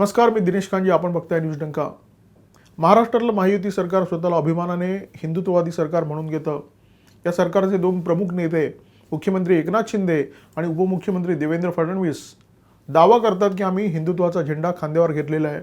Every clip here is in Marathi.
नमस्कार मी दिनेश कांजी आपण बघताय न्यूज डंका. महाराष्ट्रातलं महायुती सरकार स्वतःला अभिमानाने हिंदुत्ववादी सरकार म्हणून घेतं. या सरकारचे दोन प्रमुख नेते मुख्यमंत्री एकनाथ शिंदे आणि उपमुख्यमंत्री देवेंद्र फडणवीस दावा करतात की आम्ही हिंदुत्वाचा झेंडा खांद्यावर घेतलेला आहे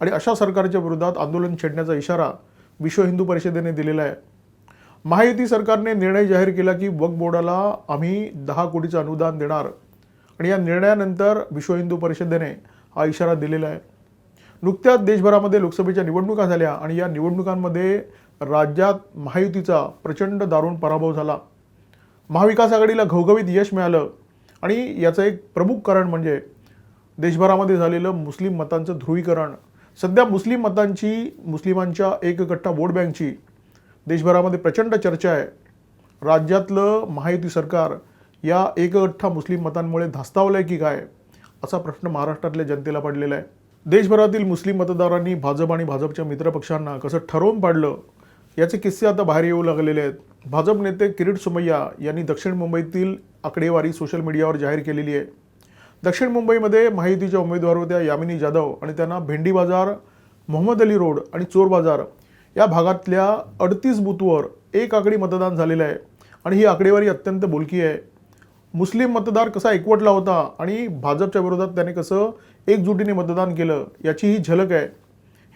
आणि अशा सरकारच्या विरोधात आंदोलन छेडण्याचा इशारा विश्व हिंदू परिषदेने दिलेला आहे. महायुती सरकारने निर्णय जाहीर केला की वक्फ बोर्डाला आम्ही दहा कोटीचं अनुदान देणार आणि या निर्णयानंतर विश्व हिंदू परिषदेने हा इशारा दिलेला आहे. नुकत्याच देशभरामध्ये लोकसभेच्या निवडणुका झाल्या आणि या निवडणुकांमध्ये राज्यात महायुतीचा प्रचंड दारुण पराभव झाला. महाविकास आघाडीला घवघवीत यश मिळालं आणि याचं एक प्रमुख कारण म्हणजे देशभरामध्ये झालेलं मुस्लिम मतांचं ध्रुवीकरण. सध्या मुस्लिम मतांची मुस्लिमांच्या एक गठ्ठा वोट बँकची देशभरामध्ये प्रचंड चर्चा आहे. राज्यातलं महायुती सरकार या एकगठ्ठा मुस्लिम मतांमुळे धास्तावलं आहे की काय? असा प्रश्न महाराष्ट्रातल्या जनतेला पडलेला आहे. देशभरातील मुस्लिम मतदारांनी भाजप आणि भाजपच्या मित्रपक्षांना कसं ठरवून पाडलं याचे किस्से आता बाहेर येऊ लागलेले आहेत. भाजप नेते किरीट सुमय्या यांनी दक्षिण मुंबईतील आकडेवारी सोशल मीडियावर जाहीर केलेली आहे. दक्षिण मुंबईमध्ये महायुतीच्या उमेदवार होत्या यामिनी जाधव आणि त्यांना भेंडी बाजार मोहम्मद अली रोड आणि चोर बाजार या भागातल्या अडतीस बूथवर एक आकडी मतदान झालेलं आहे. आणि ही आकडेवारी अत्यंत बोलकी आहे. मुस्लिम मतदार कसा एकवटला होता आणि भाजपच्या विरोधात त्याने कसं एकजुटीने मतदान केलं याची ही झलक आहे.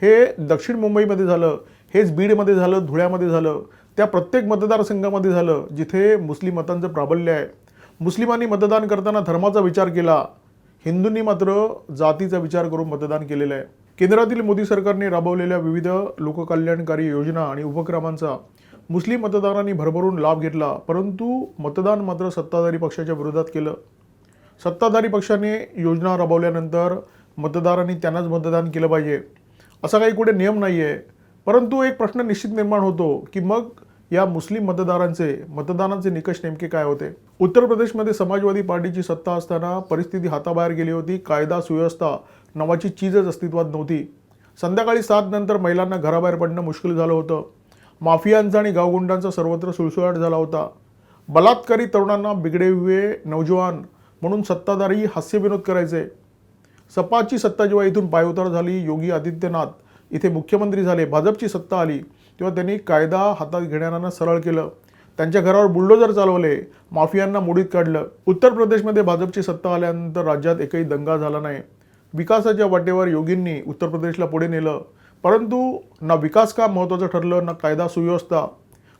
हे दक्षिण मुंबईमध्ये झालं हेच बीडमध्ये झालं धुळ्यामध्ये झालं त्या प्रत्येक मतदारसंघामध्ये झालं जिथे मुस्लिम मतांचं प्राबल्य आहे. मुस्लिमांनी मतदान करताना धर्माचा विचार केला. हिंदूंनी मात्र जातीचा विचार करून मतदान केलेलं आहे. केंद्रातील मोदी सरकारने राबवलेल्या विविध लोककल्याणकारी योजना आणि उपक्रमांचा मुस्लिम मतदारांनी भरभरून लाभ घेतला परंतु मतदान मात्र सत्ताधारी पक्षाच्या विरोधात केलं. सत्ताधारी पक्षाने योजना राबवल्यानंतर मतदारांनी त्यांनाच मतदान केलं पाहिजे. असा काही कुठे नियम नाही आहे परंतु एक प्रश्न निश्चित निर्माण होतो की मग या मुस्लिम मतदारांचे मतदानाचे निकष नेमके काय होते? उत्तर प्रदेशमध्ये समाजवादी पार्टीची सत्ता असताना परिस्थिती हाताबाहेर गेली होती. कायदा सुव्यवस्था नावाची चीजच अस्तित्वात नव्हती. संध्याकाळी सात नंतर महिलांना घराबाहेर पडणं मुश्किल झालं होतं. माफियांचा आणि गावगुंडांचा सर्वत्र सुळसुळाट झाला होता. बलात्कारी तरुणांना बिगडे हुए नौजवान म्हणून सत्ताधारी हास्यविनोद करायचे. सपाची सत्ता जेव्हा इथून पायउतार झाली योगी आदित्यनाथ. इथे मुख्यमंत्री झाले भाजपची सत्ता आली तेव्हा त्यांनी कायदा हातात घेणाऱ्यांना सरळ केलं. त्यांच्या घरावर बुलडोजर चालवले माफियांना मोडीत काढलं. उत्तर प्रदेशमध्ये भाजपची सत्ता आल्यानंतर राज्यात एकही दंगा झाला नाही. विकासाच्या वाटेवर योगींनी उत्तर प्रदेशला पुढे नेलं. परंतु ना विकास काम महत्त्वाचं ठरलं ना कायदा सुव्यवस्था?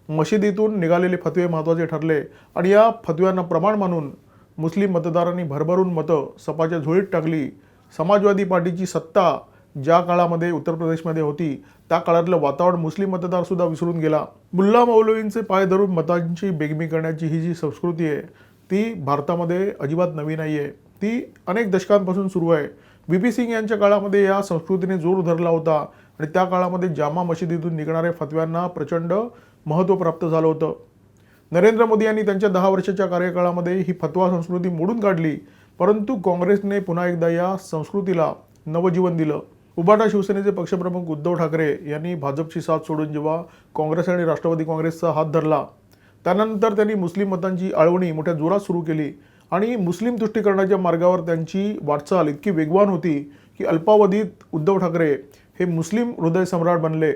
मशिदीतून निघालेले फतवे महत्त्वाचे ठरले आणि या फतव्यांना प्रमाण मानून मुस्लिम मतदारांनी भरभरून मतं सपाच्या झोळीत टाकली. समाजवादी पार्टीची सत्ता ज्या काळामध्ये उत्तर प्रदेशमध्ये होती त्या काळातलं वातावरण मुस्लिम मतदारसुद्धा विसरून गेला. मुल्ला मौलवींचे पाय धरून मतांची बेगमी करण्याची ही जी संस्कृती आहे ती भारतामध्ये अजिबात नवी नाही आहे ती अनेक दशकांपासून सुरू आहे. व्ही. पी. सिंग यांच्या काळामध्ये या संस्कृतीने जोर धरला होता. आणि त्या काळामध्ये जामा मशिदीतून निघणाऱ्या फतव्यांना प्रचंड महत्त्व प्राप्त झालं होतं. नरेंद्र मोदी यांनी त्यांच्या दहा वर्षाच्या कार्यकाळामध्ये ही फतवा संस्कृती मोडून काढली परंतु काँग्रेसने पुन्हा एकदा या संस्कृतीला नवजीवन दिलं. उबाटा शिवसेनेचे पक्षप्रमुख उद्धव ठाकरे यांनी भाजपची साथ सोडून जेव्हा काँग्रेस आणि राष्ट्रवादी काँग्रेसचा हात धरला त्यानंतर त्यांनी मुस्लिम मतांची आळवणी मोठ्या जोरात सुरू केली आणि मुस्लिम तुष्टीकरणाच्या मार्गावर त्यांची वाटचाल इतकी वेगवान होती की अल्पावधीत उद्धव ठाकरे हे मुस्लिम हृदय सम्राट बनले.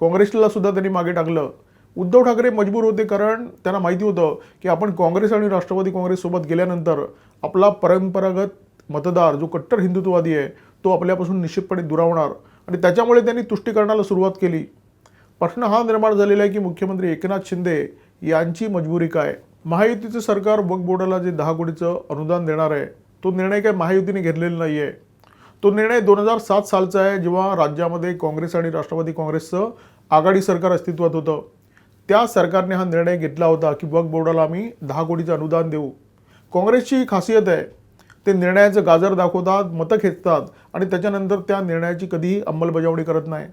काँग्रेसला सुद्धा त्यांनी मागे टाकलं. उद्धव ठाकरे मजबूर होते कारण त्यांना माहिती होतं की आपण काँग्रेस आणि राष्ट्रवादी काँग्रेससोबत गेल्यानंतर आपला परंपरागत मतदार जो कट्टर हिंदुत्ववादी आहे तो आपल्यापासून निश्चितपणे दुरावणार आणि त्याच्यामुळे त्यांनी तुष्टीकरणाला सुरुवात केली. प्रश्न हा निर्माण झालेला आहे की मुख्यमंत्री एकनाथ शिंदे यांची मजबुरी काय? महायुतीचं सरकार वक्फ बोर्डाला जे दहा कोटीचं अनुदान देणार आहे तो निर्णय काय महायुतीने घेतलेला नाही आहे तो निर्णय दोन हजार सात सालचा आहे जेव्हा राज्यामध्ये काँग्रेस आणि राष्ट्रवादी काँग्रेसचं आघाडी सरकार अस्तित्वात होतं. त्या सरकारने हा निर्णय घेतला होता की वक्फ बोर्डाला आम्ही दहा कोटीचं अनुदान देऊ. काँग्रेसची खासियत आहे ते निर्णयाचं गाजर दाखवतात मतं खेचतात आणि त्याच्यानंतर त्या निर्णयाची कधीही अंमलबजावणी करत नाही.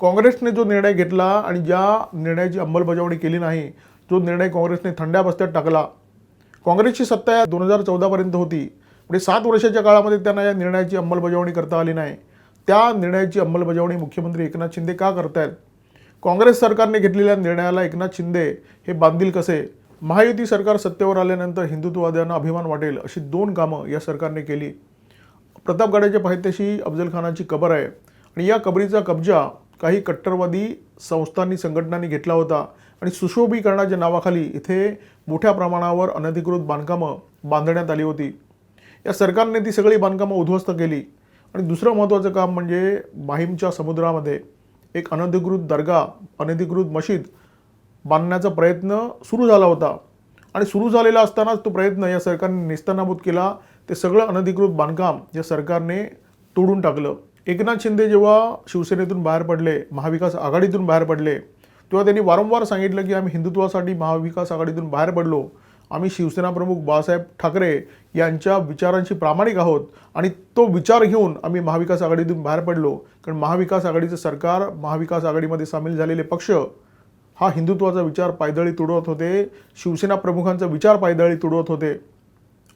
काँग्रेसने जो निर्णय घेतला आणि ज्या निर्णयाची अंमलबजावणी केली नाही जो निर्णय काँग्रेसने थंड्या बस्त्यात टाकला. काँग्रेसची सत्ता या दोन हजार चौदापर्यंत होती. म्हणजे सात वर्षाच्या काळामध्ये त्यांना या निर्णयाची अंमलबजावणी करता आली नाही. त्या निर्णयाची अंमलबजावणी मुख्यमंत्री एकनाथ शिंदे का करतायत? काँग्रेस सरकारने घेतलेल्या निर्णयाला एकनाथ शिंदे हे बांधील कसे? महायुती सरकार सत्तेवर आल्यानंतर हिंदुत्ववाद्यांना अभिमान वाटेल अशी दोन कामं या सरकारने केली. प्रतापगडाच्या पायथ्याशी अफजल खानाची कबर आहे आणि या कबरीचा कब्जा काही कट्टरवादी संस्थांनी संघटनांनी घेतला होता आणि सुशोभीकरणाच्या नावाखाली इथे मोठ्या प्रमाणावर अनधिकृत बांधकामं बांधण्यात आली होती. या सरकारने ती सगळी बांधकामं उद्ध्वस्त केली. आणि दुसरं महत्त्वाचं काम म्हणजे माहीमच्या समुद्रामध्ये एक अनधिकृत दर्गा अनधिकृत मशीद बांधण्याचा प्रयत्न सुरू झाला होता. आणि सुरू झालेला असतानाच तो प्रयत्न या सरकारने निस्तनाबूत केला. ते सगळं अनधिकृत बांधकाम या सरकारने तोडून टाकलं. एकनाथ शिंदे जेव्हा शिवसेनेतून बाहेर पडले महाविकास आघाडीतून बाहेर पडले तेव्हा त्यांनी वारंवार सांगितलं की आम्ही हिंदुत्वासाठी महाविकास आघाडीतून बाहेर पडलो. आम्ही शिवसेना प्रमुख बाळासाहेब ठाकरे यांच्या विचारांशी प्रामाणिक आहोत आणि तो विचार घेऊन आम्ही महाविकास आघाडीतून बाहेर पडलो. कारण महाविकास आघाडीचं सरकार महाविकास आघाडीमध्ये सामील झालेले पक्ष हा हिंदुत्वाचा विचार पायदळी तुडवत होते. शिवसेना प्रमुखांचा विचार पायदळी तुडवत होते.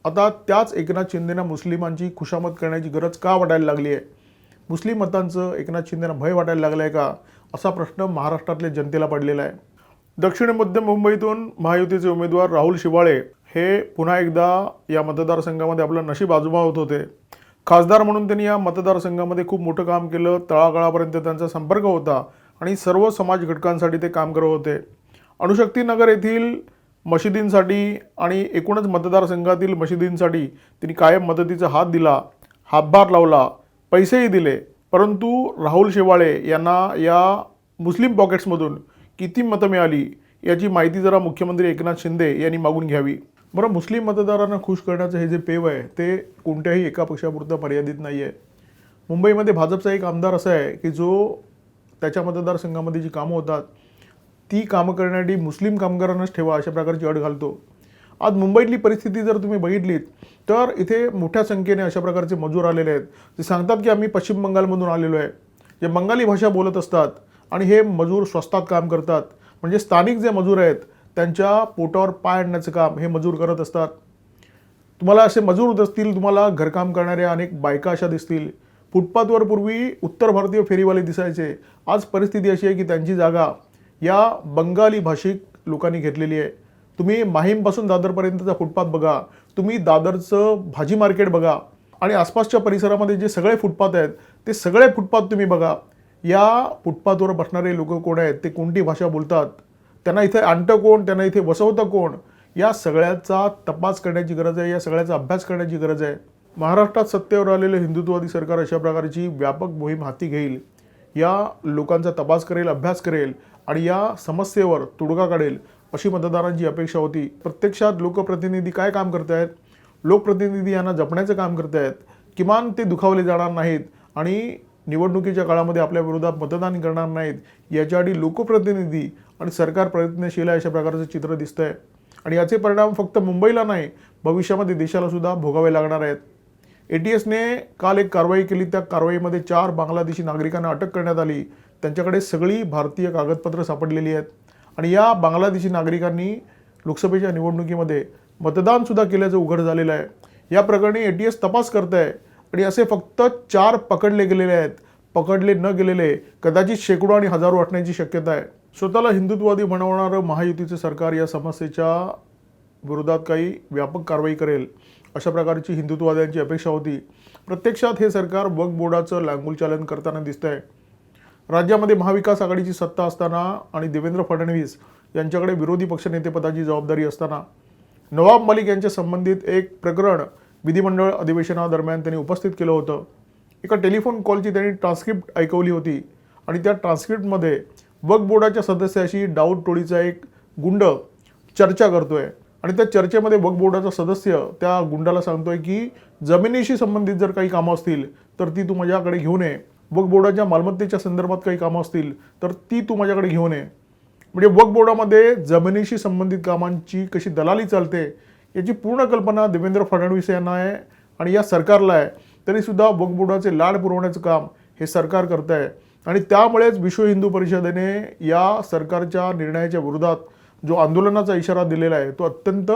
आता त्याच एकनाथ शिंदेना मुस्लिमांची खुशामत करण्याची गरज का वाटायला लागली आहे मुस्लिम मतांचं एकनाथ शिंदेना भय वाटायला लागलं आहे का? असा प्रश्न महाराष्ट्रातल्या जनतेला पडलेला आहे. दक्षिण मध्य मुंबईतून महायुतीचे उमेदवार राहुल शिवाळे हे पुन्हा एकदा या मतदारसंघामध्ये आपलं नशीब आजमावत होते. खासदार म्हणून त्यांनी या मतदारसंघामध्ये खूप मोठं काम केलं. तळागाळापर्यंत त्यांचा संपर्क होता आणि सर्व समाज घटकांसाठी ते काम करत होते. अणुशक्तीनगर येथील मशिदींसाठी आणि एकूणच मतदारसंघातील मशिदींसाठी त्यांनी कायम मदतीचा हात दिला हातभार लावला पैसेही दिले. परंतु राहुल शेवाळे यांना या मुस्लिम पॉकेट्समधून किती मतं मिळाली याची माहिती जरा मुख्यमंत्री एकनाथ शिंदे यांनी मागून घ्यावी. बरं मुस्लिम मतदारांना खुश करण्याचं हे जे पेव आहे ते कोणत्याही एका पक्षापुरतं मर्यादित नाही आहे मुंबईमध्ये भाजपचा एक आमदार असा आहे की जो त्याच्या मतदारसंघामध्ये जी कामं होतात ती कामं करण्यासाठी मुस्लिम कामगारांनाच ठेवा अशा प्रकारची अट घालतो. आज मुंबईतली परिस्थिती जर तुम्ही बघितलीत तर इथे मोठ्या संख्येने अशा प्रकारचे मजूर आलेले आहेत. ते सांगतात की आम्ही पश्चिम बंगालमधून आलेलो आहे. जे बंगाली भाषा बोलत असतात आणि हे मजूर स्वस्तात काम करतात. म्हणजे स्थानिक जे मजूर आहेत त्यांच्या पोटावर पाय आणण्याचं काम हे मजूर करत असतात. तुम्हाला असे मजूर असतील तुम्हाला घरकाम करणाऱ्या अनेक बायका अशा दिसतील. फुटपाथवर पूर्वी उत्तर भारतीय फेरीवाले दिसायचे. आज परिस्थिती अशी आहे की त्यांची जागा या बंगाली भाषिक लोकांनी घेतलेली आहे. तुम्ही माहीमपासून दादरपर्यंतचा फुटपाथ बघा. तुम्ही दादरचं भाजी मार्केट बघा. आणि आसपासच्या परिसरामध्ये जे सगळे फुटपाथ आहेत ते सगळे फुटपाथ तुम्ही बघा. या फुटपाथवर बसणारे लोक कोण आहेत ते कोणती भाषा बोलतात त्यांना इथे आणतं कोण त्यांना इथे बसवतं कोण या सगळ्याचा तपास करण्याची गरज आहे या सगळ्याचा अभ्यास करण्याची गरज आहे. महाराष्ट्रात सत्तेवर आलेलं हिंदुत्ववादी सरकार अशा प्रकारची व्यापक मोहीम हाती घेईल या लोकांचा तपास करेल अभ्यास करेल आणि या समस्येवर तोडगा काढेल अशी मतदारांची अपेक्षा होती. प्रत्यक्षात लोकप्रतिनिधी काय काम करत आहेत? लोकप्रतिनिधी यांना जपण्याचं काम करत आहेत. किमान ते दुखावले जाणार नाहीत आणि निवडणुकीच्या काळामध्ये आपल्या विरोधात मतदान करणार नाहीत याच्याआधी लोकप्रतिनिधी आणि सरकार प्रयत्नशील आहे अशा प्रकारचं चित्र दिसतं आहे आणि याचे परिणाम फक्त मुंबईला नाही भविष्यामध्ये देशाला सुद्धा भोगावे लागणार आहेत. ए टी एसने काल एक कारवाई केली त्या कारवाईमध्ये चार बांगलादेशी नागरिकांना अटक करण्यात आली. त्यांच्याकडे सगळी भारतीय कागदपत्रं सापडलेली आहेत. आणि या बांगलादेशी नागरिकांनी लोकसभेच्या निवडणुकीमध्ये मतदानसुद्धा केल्याचं उघड झालेलं आहे. या प्रकरणी ए टी एस तपास करत आहे आणि असे फक्त चार पकडले गेलेले आहेत. पकडले न गेलेले कदाचित शेकडो आणि हजारो वाटण्याची शक्यता आहे. स्वतःला हिंदुत्ववादी बनवणारं महायुतीचं सरकार या समस्येच्या विरोधात काही व्यापक कारवाई करेल अशा प्रकारची हिंदुत्ववाद्यांची अपेक्षा होती. प्रत्यक्षात हे सरकार वक्फ बोर्डाचं लांगुलचालन करताना दिसत आहे राज्यामध्ये महाविकास आघाडीची सत्ता असताना आणि देवेंद्र फडणवीस यांच्याकडे विरोधी पक्षनेतेपदाची जबाबदारी असताना. नवाब मलिक यांच्या संबंधित एक प्रकरण विधिमंडळ अधिवेशनादरम्यान त्यांनी उपस्थित केलं होतं. एका टेलिफोन कॉलची त्यांनी ट्रान्स्क्रिप्ट ऐकवली होती आणि त्या ट्रान्स्क्रिप्टमध्ये वक्फ बोर्डाच्या सदस्याशी डाऊट टोळीचा एक गुंड चर्चा करतोय आणि त्या चर्चेमध्ये वक्फ बोर्डाचा सदस्य त्या गुंडाला सांगतोय की जमिनीशी संबंधित जर काही कामं असतील तर ती तू माझ्याकडे घेऊन ये वक्फ बोर्डाच्या मालमत्तेच्या संदर्भात काही कामं असतील तर ती तू माझ्याकडे घेऊन ये म्हणजे वक्फ बोर्डामध्ये जमिनीशी संबंधित कामांची कशी दलाली चालते याची पूर्ण कल्पना देवेंद्र फडणवीस यांना आहे आणि या सरकारला आहे. तरीसुद्धा वक्फ लाड पुरवण्याचं काम हे सरकार करत आहे. आणि त्यामुळेच विश्व हिंदू परिषदेने या सरकारच्या निर्णयाच्या विरोधात जो आंदोलनाचा इशारा दिलेला आहे तो अत्यंत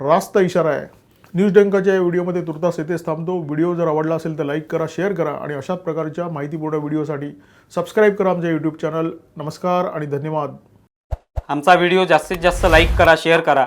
रास्त इशारा आहे. न्यूज डंकाच्या या व्हिडिओमध्ये तुर्तास येथेच थांबतो. व्हिडिओ जर आवडला असेल तर लाईक करा शेअर करा आणि अशाच प्रकारच्या माहितीपूर्ण व्हिडिओसाठी सबस्क्राईब करा आमच्या यूट्यूब चॅनल. नमस्कार आणि धन्यवाद. आमचा व्हिडिओ जास्तीत जास्त लाईक करा शेअर करा.